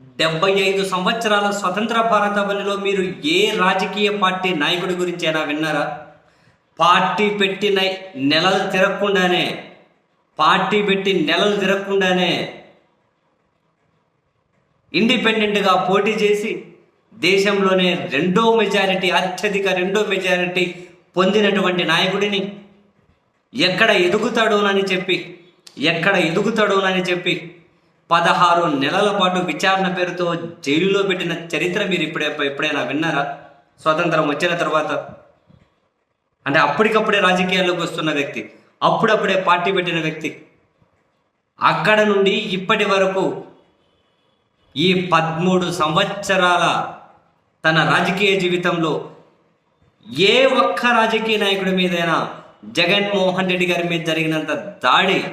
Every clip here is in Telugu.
డెబ్బై ఐదు సంవత్సరాల స్వతంత్ర భారతావనిలో మీరు ఏ రాజకీయ పార్టీ నాయకుడి గురించి అయినా విన్నారా? పార్టీ పెట్టిన నెలలు తిరగకుండానే పార్టీ పెట్టి నెలలు తిరగకుండానే ఇండిపెండెంట్గా పోటీ చేసి దేశంలోనే రెండో మెజారిటీ అత్యధిక రెండో మెజారిటీ పొందినటువంటి నాయకుడిని ఎక్కడ ఎదుగుతాడోనని చెప్పి ఎక్కడ ఎదుగుతాడోనని చెప్పి పదహారు నెలల పాటు విచారణ పేరుతో జైలులో పెట్టిన చరిత్ర మీరు ఇప్పుడే ఎప్పుడైనా విన్నారా? స్వతంత్రం వచ్చిన తర్వాత. అంటే అప్పటికప్పుడే రాజకీయాల్లోకి వస్తున్న వ్యక్తి అప్పుడప్పుడే పార్టీ పెట్టిన వ్యక్తి. అక్కడ నుండి ఇప్పటి వరకు ఈ పదమూడు సంవత్సరాల తన రాజకీయ జీవితంలో ఏ ఒక్క రాజకీయ నాయకుడి మీదైనా జగన్మోహన్ రెడ్డి గారి మీద జరిగినంత దాడి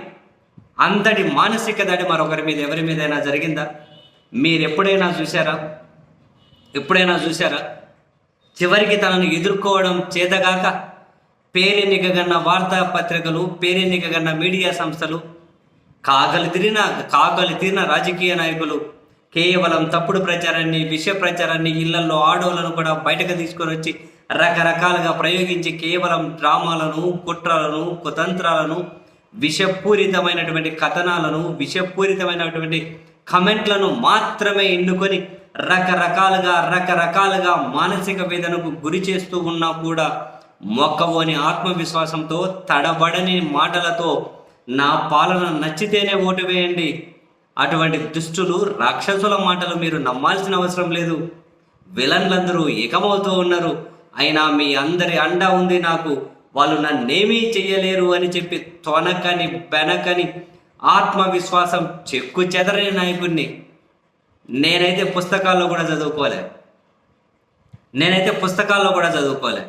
అంతటి మానసిక దాడి మరొకరి మీద ఎవరి మీదైనా జరిగిందా? మీరు ఎప్పుడైనా చూసారా ఎప్పుడైనా చూసారా చివరికి తనను ఎదుర్కోవడం చేతగాక పేరెన్నికగన్న వార్తాపత్రికలు పేరెన్నికగన్న మీడియా సంస్థలు కాగలి తిరిగిన కాగలి తీరిన రాజకీయ నాయకులు కేవలం తప్పుడు ప్రచారాన్ని విష ప్రచారాన్ని ఇళ్ళలో ఆడోళ్ళను కూడా బయటకు తీసుకొని వచ్చి రకరకాలుగా ప్రయోగించి కేవలం డ్రామాలను కుట్రలను కుతంత్రాలను విషపూరితమైనటువంటి కథనాలను విషపూరితమైనటువంటి కమెంట్లను మాత్రమే ఎన్నుకొని రకరకాలుగా రకరకాలుగా మానసిక వేదనకు గురి చేస్తూ ఉన్నా కూడా మొక్కవోని ఆత్మవిశ్వాసంతో తడబడని మాటలతో నా పాలన నచ్చితేనే ఓటు వేయండి. అటువంటి దుష్టులు రాక్షసుల మాటలు మీరు నమ్మాల్సిన అవసరం లేదు. విలన్లందరూ ఏకమవుతూ ఉన్నారు. అయినా మీ అందరి అండ ఉంది నాకు. వాళ్ళు నన్నేమీ చెయ్యలేరు అని చెప్పి తొనకని బెనకని ఆత్మవిశ్వాసం చెక్కు చెదరని నాయకుడిని నేనైతే పుస్తకాల్లో కూడా చదువుకోలే. నేనైతే పుస్తకాల్లో కూడా చదువుకోలే.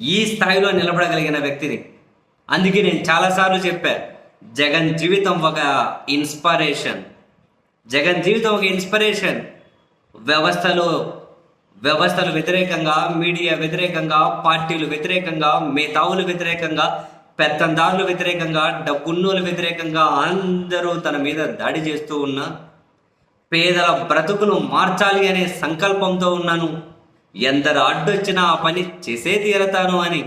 ఈ స్థాయిలో నిలబడగలిగిన వ్యక్తిని. అందుకే నేను చాలాసార్లు చెప్పా జగన్ జీవితం ఒక ఇన్స్పిరేషన్. జగన్ జీవితం ఒక ఇన్స్పిరేషన్. వ్యవస్థలో వ్యవస్థలు వ్యతిరేకంగా మీడియా వ్యతిరేకంగా పార్టీలు వ్యతిరేకంగా మేధావులు వ్యతిరేకంగా పెత్తందారులు వ్యతిరేకంగా డబ్బున్నోలు వ్యతిరేకంగా అందరూ తన మీద దాడి చేస్తూ ఉన్నా పేదల బ్రతుకును మార్చాలి అనే సంకల్పంతో ఉన్నాను. ఎందరు అడ్డొచ్చినా ఆ పని చేసే తీరతాను అని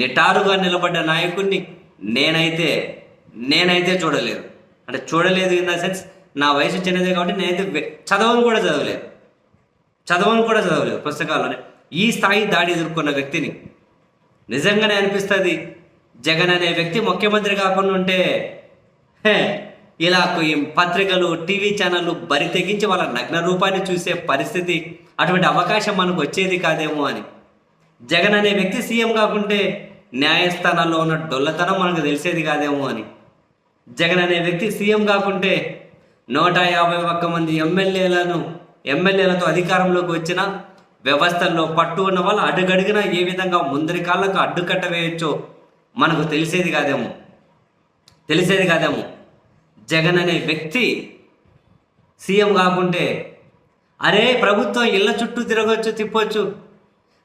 నిటారుగా నిలబడ్డ నాయకుడిని నేనైతే నేనైతే చూడలేదు. అంటే చూడలేదు ఇన్ ద సెన్స్ నా వయసు చిన్నదే కాబట్టి నేనైతే చదవను కూడా చదవలేదు. చదవని కూడా చదవలేదు పుస్తకాల్లోనే. ఈ స్థాయి దాడి ఎదుర్కొన్న వ్యక్తిని నిజంగానే అనిపిస్తుంది? జగన్ అనే వ్యక్తి ముఖ్యమంత్రి కాకుండా ఉంటే ఇలా పత్రికలు టీవీ ఛానళ్ళు బరి తెగించి వాళ్ళ నగ్న రూపాన్ని చూసే పరిస్థితి అటువంటి అవకాశం మనకు వచ్చేది కాదేమో అని. జగన్ అనే వ్యక్తి సీఎం కాకుంటే న్యాయస్థానాల్లో ఉన్న డొల్లతనం మనకు తెలిసేది కాదేమో అని. జగన్ అనే వ్యక్తి సీఎం కాకుంటే నూట యాభై ఒక్క మంది ఎమ్మెల్యేలను ఎమ్మెల్యేలతో అధికారంలోకి వచ్చిన వ్యవస్థల్లో పట్టు ఉన్న వాళ్ళు అడుగడుగున ఏ విధంగా ముందరి కాళ్ళకు అడ్డుకట్ట వేయొచ్చో మనకు తెలిసేది కాదేమో. తెలిసేది కాదేమో. జగన్ అనే వ్యక్తి సీఎం కాకుంటే అరే ప్రభుత్వం ఇళ్ళ చుట్టూ తిరగచ్చు తిప్పొచ్చు.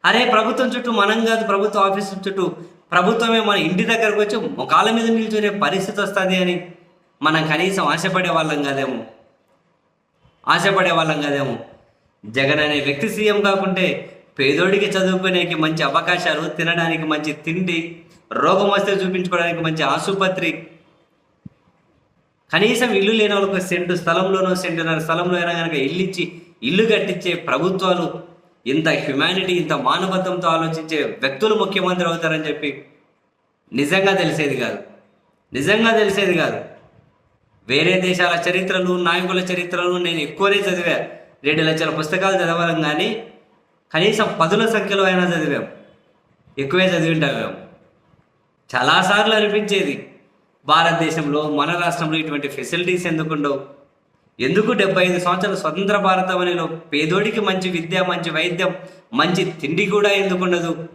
అరే ప్రభుత్వం చుట్టూ మనం కాదు ప్రభుత్వ ఆఫీసు చుట్టూ ప్రభుత్వమే మన ఇంటి దగ్గరకు వచ్చి కాళ్ళ మీద నిల్చునే పరిస్థితి వస్తుంది అని మనం కనీసం ఆశపడే వాళ్ళం కాదేమో. ఆశపడే వాళ్ళం కాదేమో. జగన్ అనే వ్యక్తి సీఎం కాకుంటే పేదోడికి చదువుకునేకి మంచి అవకాశాలు తినడానికి మంచి తిండి రోగం వస్తే చూపించుకోవడానికి మంచి ఆసుపత్రి. కనీసం ఇల్లు లేని వాళ్ళకు సెంటు స్థలంలోనో సెంటున్నర స్థలంలో అయినా కనుక ఇల్లు ఇచ్చి ఇల్లు కట్టించే ప్రభుత్వాలు ఇంత హ్యుమానిటీ ఇంత మానవత్వంతో ఆలోచించే వ్యక్తులు ముఖ్యమంత్రి అవుతారని చెప్పి నిజంగా తెలిసేది కాదు. నిజంగా తెలిసేది కాదు. వేరే దేశాల చరిత్రలు నాయకుల చరిత్రలు నేను ఎక్కువనే చదివా. రెండు లక్షల పుస్తకాలు చదవడం కానీ కనీసం పదుల సంఖ్యలో అయినా చదివాం. ఎక్కువే చదివింటాం మేము. చాలాసార్లు అనిపించేది భారతదేశంలో మన రాష్ట్రంలో ఇటువంటి ఫెసిలిటీస్ ఎందుకు ఉండవు? ఎందుకు డెబ్బై ఐదు సంవత్సరాల స్వతంత్ర భారతవనిలో పేదోడికి మంచి విద్య మంచి వైద్యం మంచి తిండి కూడా ఎందుకు ఉండదు?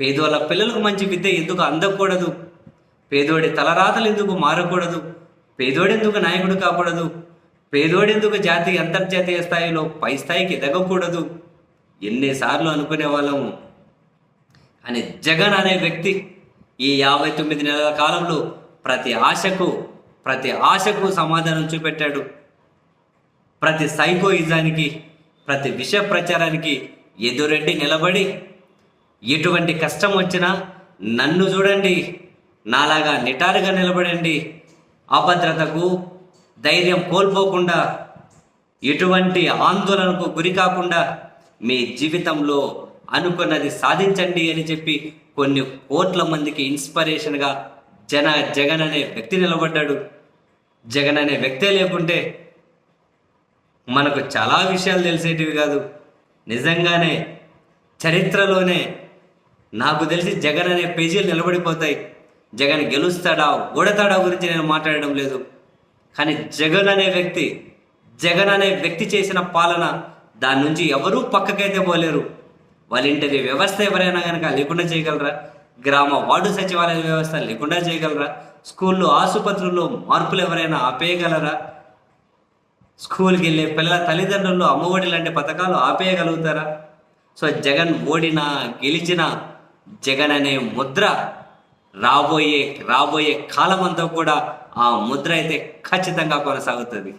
పేదోళ్ళ పిల్లలకు మంచి విద్య ఎందుకు అందకూడదు? పేదోడి తలరాతలు ఎందుకు మారకూడదు? పేదోడెందుకు నాయకుడు కాకూడదు? పేదోడెందుకు జాతీయ అంతర్జాతీయ స్థాయిలో పై స్థాయికి ఎదగకూడదు? ఎన్నిసార్లు అనుకునే వాళ్ళము అని జగన్ అనే వ్యక్తి ఈ యాభై తొమ్మిది నెలల కాలంలో ప్రతి ఆశకు ప్రతి ఆశకు సమాధానం చూపెట్టాడు. ప్రతి సైకోయిజానికి ప్రతి విష ప్రచారానికి ఎదురెడ్డి నిలబడి ఎటువంటి కష్టం వచ్చినా నన్ను చూడండి నాలాగా నిటారుగా నిలబడండి అభద్రతకు ధైర్యం కోల్పోకుండా ఎటువంటి ఆందోళనకు గురి కాకుండా మీ జీవితంలో అనుకున్నది సాధించండి అని చెప్పి కొన్ని కోట్ల మందికి ఇన్స్పిరేషన్గా జన జగన్ అనే వ్యక్తి నిలబడ్డాడు. జగన్ అనే వ్యక్తే లేకుంటే మనకు చాలా విషయాలు తెలిసేటివి కాదు. నిజంగానే చరిత్రలోనే నాకు తెలిసి జగన్ అనే పేజీలు నిలబడిపోతాయి. జగన్ గెలుస్తాడా ఓడతాడా గురించి నేను మాట్లాడడం లేదు. కానీ జగన్ అనే వ్యక్తి జగన్ అనే వ్యక్తి చేసిన పాలన దాని నుంచి ఎవరూ పక్కకైతే పోలేరు. వాళ్ళ ఇంటి వ్యవస్థ ఎవరైనా కనుక లేకుండా చేయగలరా? గ్రామ వార్డు సచివాలయ వ్యవస్థ లేకుండా చేయగలరా? స్కూల్లో ఆసుపత్రుల్లో మార్పులు ఎవరైనా ఆపేయగలరా? స్కూల్కి వెళ్ళే పిల్లల తల్లిదండ్రులు అమ్మఒడి లాంటి పథకాలు ఆపేయగలుగుతారా? సో జగన్ ఓడినా గెలిచినా జగన్ అనే ముద్ర రాబోయే రాబోయే కాలం అంతా కూడా ఆ ముద్ర అయితే ఖచ్చితంగా కొనసాగుతుంది.